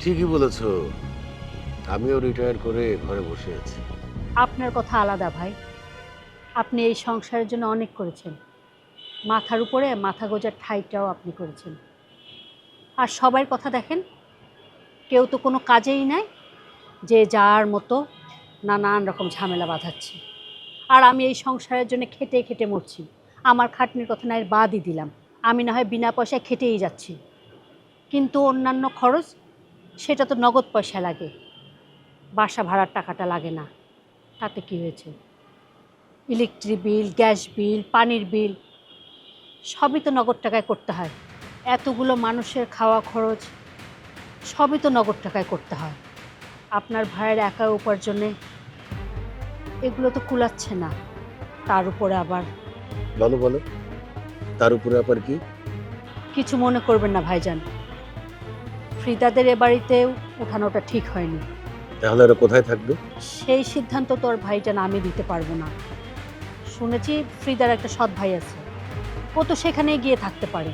ঠিকই বলেছ। আমিও রিটায়ার করে ঘরে বসে আছি। আপনার কথা আলাদা ভাই। আপনি এই সংসারের জন্য অনেক করেছেন। মাথার উপরে মাথা গোজার ঠাইটাও আপনি করেছেন। আর সবার কথা দেখেন, কেউ তো কোনো কাজেই নাই যে যার মতো নানান রকম ঝামেলা বাঁধাচ্ছে। আর আমি এই সংসারের জন্য খেটে খেটে মরছি। আমার খাটনির কথা না বাদই দিলাম। আমি না হয় বিনা পয়সায় খেটেই যাচ্ছি। কিন্তু অন্যান্য খরচ সেটা তো নগদ পয়সা লাগে। বাসা ভাড়ার টাকাটা লাগে না। তাতে কি হয়েছে? ইলেকট্রিক বিল গ্যাস বিল পানির বিল সবই তো নগদ টাকায় করতে হয়। এতগুলো মানুষের খাওয়া খরচ সবই তো নগদ টাকায় করতে হয়। আপনার ভাইয়ের একা উপার্জনে এগুলো তো কুলাচ্ছে না। তার উপরে আবার বলো বলো। তার উপরে আবার কি? কিছু মনে করবেন না ভাইজান। ফ্রিদাদের এ বাড়িতে উঠানোটা ঠিক হয়নি। তাহলে ওরা কোথায় থাকবে? সেই সিদ্ধান্ত তোর ভাইজান আমি দিতে পারব না। শুনেছি ফ্রিদার একটা সৎ ভাই আছে। ও তো সেখানেই গিয়ে থাকতে পারে।